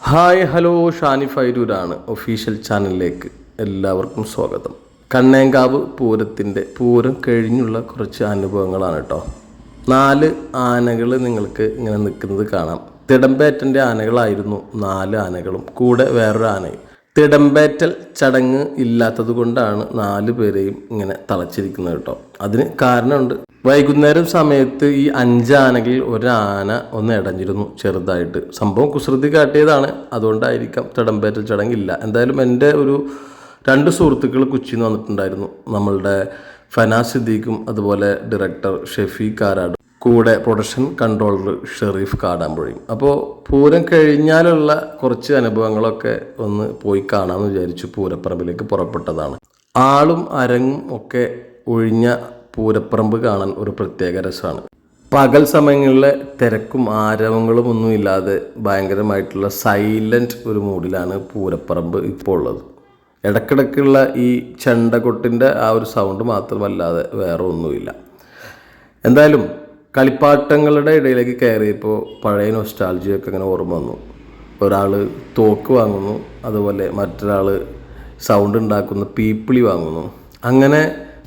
Hi hello Shani ഫൈരൂരാണ് official ചാനലിലേക്ക് എല്ലാവർക്കും സ്വാഗതം. കണ്ണേങ്കാവ് പൂരത്തിന്റെ പൂരം കഴിഞ്ഞുള്ള കുറച്ച് അനുഭവങ്ങളാണ് കേട്ടോ. നാല് ആനകൾ നിങ്ങൾക്ക് ഇങ്ങനെ നിൽക്കുന്നത് കാണാം. തിടമ്പേറ്റന്റെ ആനകളായിരുന്നു നാല് ആനകളും കൂടെ വേറൊരു ആനയും. തിടമ്പേറ്റൽ ചടങ്ങ് ഇല്ലാത്തത് കൊണ്ടാണ് നാല് പേരെയും ഇങ്ങനെ തളച്ചിരിക്കുന്നത് കേട്ടോ. അതിന് കാരണമുണ്ട് വൈകുന്നേരം സമയത്ത് ഈ അഞ്ചാനകളിൽ ഒരാന ഒന്ന് ഇടഞ്ഞിരുന്നു ചെറുതായിട്ട്. സംഭവം കുസൃതി കാട്ടിയതാണ്. അതുകൊണ്ടായിരിക്കാം തിടമ്പേറ്റൽ ചടങ്ങില്ല. എന്തായാലും എന്റെ ഒരു രണ്ട് സുഹൃത്തുക്കൾ കൊച്ചിന്ന് വന്നിട്ടുണ്ടായിരുന്നു. നമ്മളുടെ ഫനാ സിദ്ദീഖും അതുപോലെ ഡയറക്ടർ ഷെഫി കാരാട്. കൂടെ പ്രൊഡക്ഷൻ കൺട്രോളർ ഷെറീഫ് കാടാമ്പുഴയും. അപ്പോൾ പൂരം കഴിഞ്ഞാലുള്ള കുറച്ച് അനുഭവങ്ങളൊക്കെ ഒന്ന് പോയി കാണാമെന്ന് വിചാരിച്ചു പൂരപ്പറമ്പിലേക്ക് പുറപ്പെട്ടതാണ്. ആളും അരങ്ങും ഒക്കെ ഒഴിഞ്ഞ പൂരപ്പറമ്പ് കാണാൻ ഒരു പ്രത്യേക രസമാണ്. പകൽ സമയങ്ങളിലെ തിരക്കും ആരവങ്ങളും ഒന്നും ഇല്ലാതെ ഭയങ്കരമായിട്ടുള്ള സൈലന്റ് ഒരു മൂഡിലാണ് പൂരപ്പറമ്പ് ഇപ്പോൾ ഉള്ളത്. ഇടക്കിടക്കുള്ള ഈ ചെണ്ടകൊട്ടിന്റെ ആ ഒരു സൗണ്ട് മാത്രമല്ലാതെ വേറെ ഒന്നുമില്ല. എന്തായാലും കളിപ്പാട്ടങ്ങളുടെ ഇടയിലേക്ക് കയറിയപ്പോൾ പഴയ നൊസ്റ്റാൾജിയൊക്കെ അങ്ങനെ ഓർമ്മ വന്നു. ഒരാൾ തോക്ക് വാങ്ങുന്നു അതുപോലെ മറ്റൊരാൾ സൗണ്ട് ഉണ്ടാക്കുന്ന പീപ്പിളി വാങ്ങുന്നു. അങ്ങനെ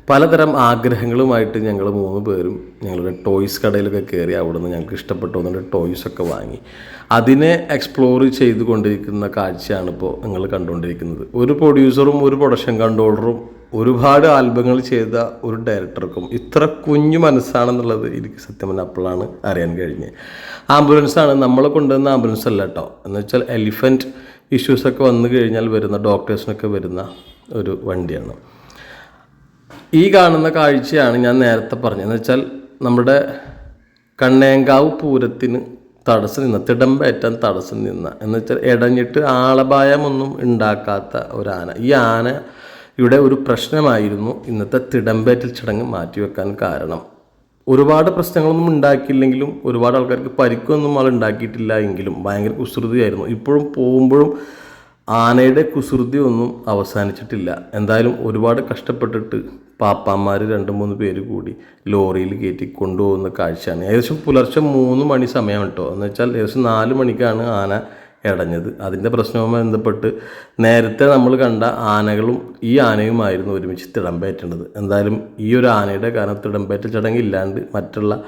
പലതരം ആഗ്രഹങ്ങളുമായിട്ട് ഞങ്ങൾ മൂന്ന് പേരും ഞങ്ങളുടെ ടോയ്സ് കടയിലൊക്കെ കയറി അവിടെ നിന്ന് ഞങ്ങൾക്ക് ഇഷ്ടപ്പെട്ടു വന്നിട്ട് ടോയ്സൊക്കെ വാങ്ങി. അതിനെ എക്സ്പ്ലോർ ചെയ്തുകൊണ്ടിരിക്കുന്ന കാഴ്ചയാണ് ഇപ്പോൾ നിങ്ങൾ കണ്ടുകൊണ്ടിരിക്കുന്നത്. ഒരു പ്രൊഡ്യൂസറും ഒരു പ്രൊഡക്ഷൻ കൺട്രോളറും ഒരുപാട് ആൽബങ്ങൾ ചെയ്ത ഒരു ഡയറക്ടർക്കും ഇത്ര കുഞ്ഞു മനസ്സാണെന്നുള്ളത് എനിക്ക് സത്യം പറഞ്ഞാൽ അപ്പോഴാണ് അറിയാൻ കഴിഞ്ഞത്. ആംബുലൻസാണ് നമ്മളെ കൊണ്ടുവന്ന ആംബുലൻസ് അല്ല കേട്ടോ. എന്ന് വെച്ചാൽ എലിഫന്റ് ഇഷ്യൂസൊക്കെ വന്നു കഴിഞ്ഞാൽ വരുന്ന ഡോക്ടേഴ്സിനൊക്കെ വരുന്ന ഒരു വണ്ടിയാണ്. ഈ കാണുന്ന കാഴ്ചയാണ് ഞാൻ നേരത്തെ പറഞ്ഞത്. എന്ന് വെച്ചാൽ നമ്മുടെ കണ്ണേങ്കാവ് പൂരത്തിന് തടസ്സം നിന്ന തിടമ്പേറ്റാൻ തടസ്സം നിന്ന എന്ന് വെച്ചാൽ ഇടഞ്ഞിട്ട് ആളപായമൊന്നും ഉണ്ടാക്കാത്ത ഒരു ആന ഈ ആന ഇവിടെ ഒരു പ്രശ്നമായിരുന്നു ഇന്നത്തെ തിടമ്പേറ്റൽ ചടങ്ങ് മാറ്റിവെക്കാൻ കാരണം. ഒരുപാട് പ്രശ്നങ്ങളൊന്നും ഉണ്ടാക്കിയില്ലെങ്കിലും ഒരുപാട് ആൾക്കാർക്ക് പരിക്കൊന്നും ആൾ ഉണ്ടാക്കിയിട്ടില്ല എങ്കിലും ഭയങ്കര കുസൃതിയായിരുന്നു. ഇപ്പോഴും പോകുമ്പോഴും ആനയുടെ കുസൃതി ഒന്നും അവസാനിച്ചിട്ടില്ല. എന്തായാലും ഒരുപാട് കഷ്ടപ്പെട്ടിട്ട് പാപ്പാന്മാർ രണ്ട് മൂന്ന് പേര് കൂടി ലോറിയിൽ കയറ്റി കൊണ്ടുപോകുന്ന കാഴ്ചയാണ്. ഏകദേശം പുലർച്ചെ മൂന്ന് മണി സമയം കേട്ടോ. എന്ന് വെച്ചാൽ ഏകദേശം നാല് മണിക്കാണ് ആന ഇടഞ്ഞത് അതിന്റെ പ്രശ്നവുമായി ബന്ധപ്പെട്ട് നേരത്തെ നമ്മൾ കണ്ട ആനകളും ഈ ആനയുമായിരുന്നു ഒരുമിച്ച് തിടമ്പേറ്റേണ്ടത്. എന്തായാലും ഈ ഒരു ആനയുടെ കാരണം തിടമ്പേറ്റ ചടങ്ങില്ലാണ്ട് മറ്റുള്ള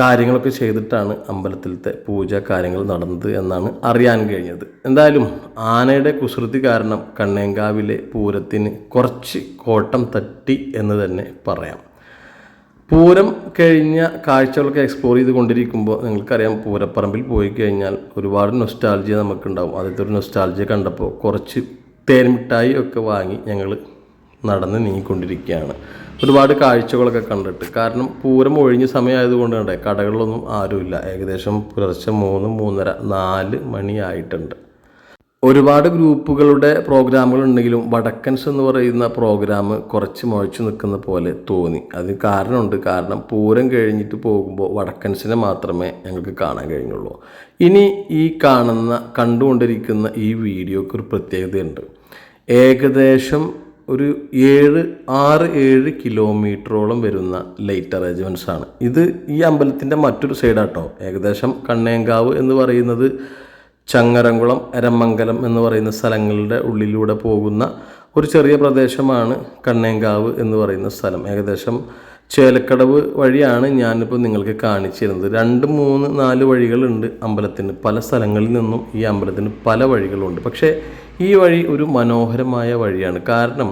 കാര്യങ്ങളൊക്കെ ചെയ്തിട്ടാണ് അമ്പലത്തിലത്തെ പൂജ കാര്യങ്ങൾ നടന്നത് എന്നാണ് അറിയാൻ കഴിഞ്ഞത്. എന്തായാലും ആനയുടെ കുസൃതി കാരണം കണ്ണേങ്കാവിലെ പൂരത്തിന് കുറച്ച് കോട്ടം തട്ടി എന്ന് തന്നെ പറയാം. പൂരം കഴിഞ്ഞ കാഴ്ചകളൊക്കെ എക്സ്പ്ലോർ ചെയ്ത് കൊണ്ടിരിക്കുമ്പോൾ നിങ്ങൾക്കറിയാം പൂരപ്പറമ്പിൽ പോയി കഴിഞ്ഞാൽ ഒരുപാട് നൊസ്റ്റാൾജിയ നമുക്കുണ്ടാവും. ആദ്യത്തെ ഒരു നൊസ്റ്റാൾജിയ കണ്ടപ്പോൾ കുറച്ച് തേൻമിഠായി ഒക്കെ വാങ്ങി ഞങ്ങൾ നടന്ന് നീങ്ങിക്കൊണ്ടിരിക്കുകയാണ്. ഒരുപാട് കാഴ്ചകളൊക്കെ കണ്ടിട്ട്. കാരണം പൂരം ഒഴിഞ്ഞ സമയമായതുകൊണ്ട് കണ്ടേ കടകളിലൊന്നും ആരുമില്ല. ഏകദേശം പുലർച്ചെ മൂന്ന് മൂന്നര നാല് മണിയായിട്ടുണ്ട്. ഒരുപാട് ഗ്രൂപ്പുകളുടെ പ്രോഗ്രാമുകൾ ഉണ്ടെങ്കിലും വടക്കൻസ് എന്ന് പറയുന്ന പ്രോഗ്രാം കുറച്ച് മുഴച്ചു നിൽക്കുന്ന പോലെ തോന്നി. അതിന് കാരണമുണ്ട്. കാരണം പൂരം കഴിഞ്ഞിട്ട് പോകുമ്പോൾ വടക്കൻസിനെ മാത്രമേ ഞങ്ങൾക്ക് കാണാൻ കഴിഞ്ഞുള്ളൂ. ഇനി ഈ കാണുന്ന കണ്ടുകൊണ്ടിരിക്കുന്ന ഈ വീഡിയോക്ക് ഒരു പ്രത്യേകതയുണ്ട്. ഏകദേശം ഒരു ഏഴ് ആറ് ഏഴ് കിലോമീറ്ററോളം വരുന്ന ലൈറ്റ് അറേഞ്ച്മെന്റ്സ് ആണ്. ഇത് ഈ അമ്പലത്തിന്റെ മറ്റൊരു സൈഡാട്ടോ ഏകദേശം കണ്ണേങ്കാവ് എന്ന് പറയുന്നത് ചങ്ങരംകുളം എരമംഗലം എന്ന് പറയുന്ന സ്ഥലങ്ങളുടെ ഉള്ളിലൂടെ പോകുന്ന ഒരു ചെറിയ പ്രദേശമാണ് കണ്ണേങ്കാവ് എന്ന് പറയുന്ന സ്ഥലം. ഏകദേശം ചേലക്കടവ് വഴിയാണ് ഞാനിപ്പോൾ നിങ്ങൾക്ക് കാണിച്ചിരുന്നത്. രണ്ട് മൂന്ന് നാല് വഴികളുണ്ട് അമ്പലത്തിന്. പല സ്ഥലങ്ങളിൽ നിന്നും ഈ അമ്പലത്തിന് പല വഴികളുണ്ട്. പക്ഷേ ഈ വഴി ഒരു മനോഹരമായ വഴിയാണ്. കാരണം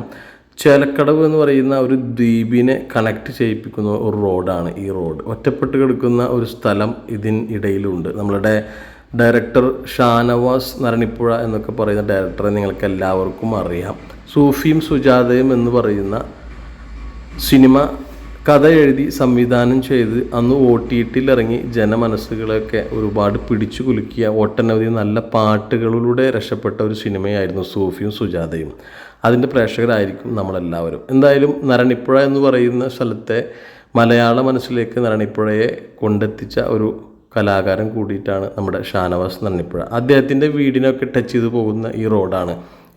ചേലക്കടവ് എന്ന് പറയുന്ന ഒരു ദ്വീപിനെ കണക്ട് ചെയ്യിപ്പിക്കുന്ന ഒരു റോഡാണ് ഈ റോഡ് ഒറ്റപ്പെട്ട് കിടക്കുന്ന ഒരു സ്ഥലം ഇതിന് ഇടയിലുണ്ട്. നമ്മളുടെ ഡയറക്ടർ ഷാനവാസ് നരണിപ്പുഴ എന്നൊക്കെ പറയുന്ന ഡയറക്ടറെ നിങ്ങൾക്ക് എല്ലാവർക്കും അറിയാം. സൂഫിയും സുജാതയും എന്ന് പറയുന്ന സിനിമ കഥ എഴുതി സംവിധാനം ചെയ്ത് അന്ന് ഒ ടി ടിയിൽ ഇറങ്ങി ജനമനസ്സുകളെയൊക്കെ ഒരുപാട് പിടിച്ചു കുലുക്കിയ ഒട്ടനവധി നല്ല പാട്ടുകളിലൂടെ രക്ഷപ്പെട്ട ഒരു സിനിമയായിരുന്നു സൂഫിയും സുജാതയും. അതിന്റെ പ്രേക്ഷകരായിരിക്കും നമ്മളെല്ലാവരും. എന്തായാലും നരണിപ്പുഴ എന്ന് പറയുന്ന സ്ഥലത്തെ മലയാള മനസ്സിലേക്ക് നരണിപ്പുഴയെ കൊണ്ടെത്തിച്ച ഒരു കലാകാരൻ കൂടിയിട്ടാണ് നമ്മുടെ ഷാനവാസ് നരണിപ്പുഴ. അദ്ദേഹത്തിന്റെ വീടിനൊക്കെ ടച്ച് ചെയ്ത് പോകുന്ന ഈ റോഡാണ്.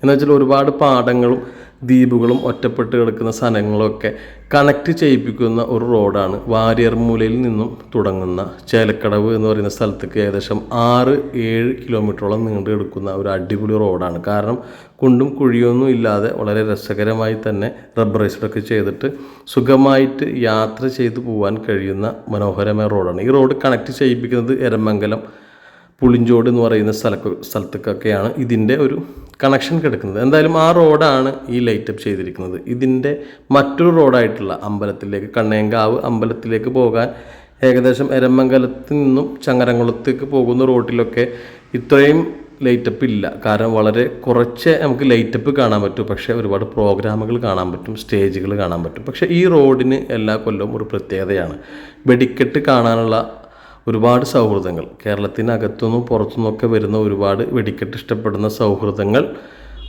എന്ന് വെച്ചാൽ ഒരുപാട് പാടങ്ങളും ദ്വീപുകളും ഒറ്റപ്പെട്ട് കിടക്കുന്ന സ്ഥലങ്ങളൊക്കെ കണക്ട് ചെയ്യിപ്പിക്കുന്ന ഒരു റോഡാണ്. വാര്യർമൂലയിൽ നിന്നും തുടങ്ങുന്ന ചേലക്കടവ് എന്ന് പറയുന്ന സ്ഥലത്തേക്ക് ഏകദേശം ആറ് ഏഴ് കിലോമീറ്ററോളം നീണ്ടു കിടക്കുന്ന ഒരു അടിപൊളി റോഡാണ്. കാരണം കുണ്ടും കുഴിയൊന്നും ഇല്ലാതെ വളരെ രസകരമായി തന്നെ റബ്ബറൈസ്ഡൊക്കെ ചെയ്തിട്ട് സുഖമായിട്ട് യാത്ര ചെയ്തു പോകാൻ കഴിയുന്ന മനോഹരമായ റോഡാണ്. ഈ റോഡ് കണക്ട് ചെയ്യിപ്പിക്കുന്നത് എരമംഗലം പുളിഞ്ചോട് എന്ന് പറയുന്ന സ്ഥല സ്ഥലത്തേക്കൊക്കെയാണ്. ഇതിന്റെ ഒരു കണക്ഷൻ കിടക്കുന്നത്. എന്തായാലും ആ റോഡാണ് ഈ ലൈറ്റപ്പ് ചെയ്തിരിക്കുന്നത്. ഇതിന്റെ മറ്റൊരു റോഡായിട്ടുള്ള അമ്പലത്തിലേക്ക് കണ്ണേങ്കാവ് അമ്പലത്തിലേക്ക് പോകാൻ ഏകദേശം എരമംഗലത്ത് നിന്നും ചങ്ങരംകുളത്തേക്ക് പോകുന്ന റോട്ടിലൊക്കെ ഇത്രയും ലൈറ്റപ്പ് ഇല്ല. കാരണം വളരെ കുറച്ച് നമുക്ക് ലൈറ്റപ്പ് കാണാൻ പറ്റും. പക്ഷേ ഒരുപാട് പ്രോഗ്രാമുകൾ കാണാൻ പറ്റും സ്റ്റേജുകൾ കാണാൻ പറ്റും. പക്ഷേ ഈ റോഡിന് എല്ലാ കൊല്ലവും ഒരു പ്രത്യേകതയാണ്. വെടിക്കെട്ട് കാണാനുള്ള ഒരുപാട് സൗഹൃദങ്ങൾ. കേരളത്തിനകത്തുനിന്നും പുറത്തുനിന്നൊക്കെ വരുന്ന ഒരുപാട് വെടിക്കെട്ട് ഇഷ്ടപ്പെടുന്ന സൗഹൃദങ്ങൾ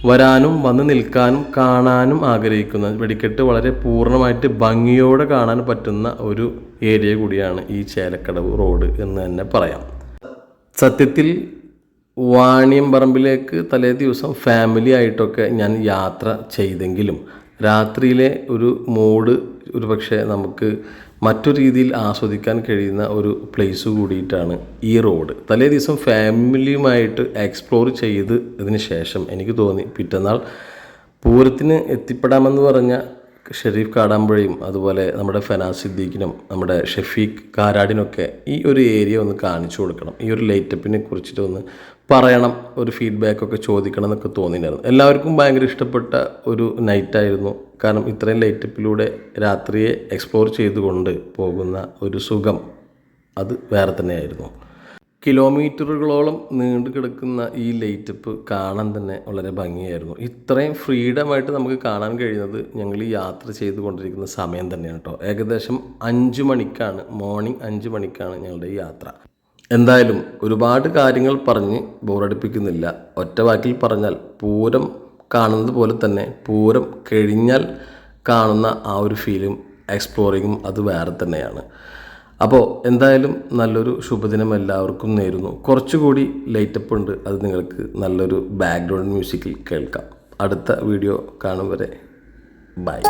വരാനും വന്ന് നിൽക്കാനും കാണാനും ആഗ്രഹിക്കുന്ന വെടിക്കെട്ട് വളരെ പൂർണമായിട്ട് ഭംഗിയോടെ കാണാൻ പറ്റുന്ന ഒരു ഏരിയ കൂടിയാണ് ഈ ചേലക്കടവ് റോഡ് എന്ന് തന്നെ പറയാം. സത്യത്തിൽ വാണിയമ്പറമ്പിലേക്ക് തലേ ദിവസം ഫാമിലി ആയിട്ടൊക്കെ ഞാൻ യാത്ര ചെയ്തെങ്കിലും രാത്രിയിലെ ഒരു മൂഡ് ഒരു പക്ഷേ നമുക്ക് മറ്റു രീതിയിൽ ആസ്വദിക്കാൻ കഴിയുന്ന ഒരു പ്ലേസ് കൂടിയിട്ടാണ് ഈ റോഡ് തലേ ദിവസം ഫാമിലിയുമായിട്ട് എക്സ്പ്ലോർ ചെയ്തതിന് ശേഷം എനിക്ക് തോന്നി പിറ്റന്നാൾ പൂരത്തിന് എത്തിപ്പെടാമെന്ന് പറഞ്ഞ ഷെരീഫ് കാടാമ്പുഴയും അതുപോലെ നമ്മുടെ ഫനാസ് സിദ്ദീഖിനും നമ്മുടെ ഷെഫീഖ് കാരാടിനൊക്കെ ഈ ഒരു ഏരിയ ഒന്ന് കാണിച്ചു കൊടുക്കണം. ഈ ഒരു ലൈറ്റപ്പിനെ കുറിച്ചിട്ട് ഒന്ന് പറയണം ഒരു ഫീഡ്ബാക്കൊക്കെ ചോദിക്കണം എന്നൊക്കെ തോന്നിയിട്ടുണ്ടായിരുന്നു. എല്ലാവർക്കും ഭയങ്കര ഇഷ്ടപ്പെട്ട ഒരു നൈറ്റായിരുന്നു കാരണം ഇത്രയും ലൈറ്റപ്പിലൂടെ രാത്രിയെ എക്സ്പ്ലോർ ചെയ്തുകൊണ്ട് പോകുന്ന ഒരു സുഖം അത് വേറെ തന്നെയായിരുന്നു. കിലോമീറ്ററുകളോളം നീണ്ടു കിടക്കുന്ന ഈ ലൈറ്റപ്പ് കാണാൻ തന്നെ വളരെ ഭംഗിയായിരുന്നു. ഇത്രയും ഫ്രീഡമായിട്ട് നമുക്ക് കാണാൻ കഴിയുന്നത് ഞങ്ങൾ ഈ യാത്ര ചെയ്തുകൊണ്ടിരിക്കുന്ന സമയം തന്നെയാണ് കേട്ടോ ഏകദേശം അഞ്ച് മണിക്കാണ് മോർണിംഗ് അഞ്ച് മണിക്കാണ് ഞങ്ങളുടെ ഈ യാത്ര. എന്തായാലും ഒരുപാട് കാര്യങ്ങൾ പറഞ്ഞ് ബോറടിപ്പിക്കുന്നില്ല ഒറ്റ വാക്കിൽ പറഞ്ഞാൽ പൂരം കാണുന്നത് പോലെ തന്നെ പൂരം കഴിഞ്ഞാൽ കാണുന്ന ആ ഒരു ഫീലും എക്സ്പ്ലോറിങ്ങും അത് വേറെ തന്നെയാണ്. അപ്പോൾ എന്തായാലും നല്ലൊരു ശുഭദിനം എല്ലാവർക്കും നേരുന്നു. കുറച്ചുകൂടി ലൈറ്റപ്പ് ഉണ്ട്. അത് നിങ്ങൾക്ക് നല്ലൊരു ബാക്ക്ഗ്രൗണ്ട് മ്യൂസിക്കിൽ കേൾക്കാം. അടുത്ത വീഡിയോ കാണും വരെ. ബൈ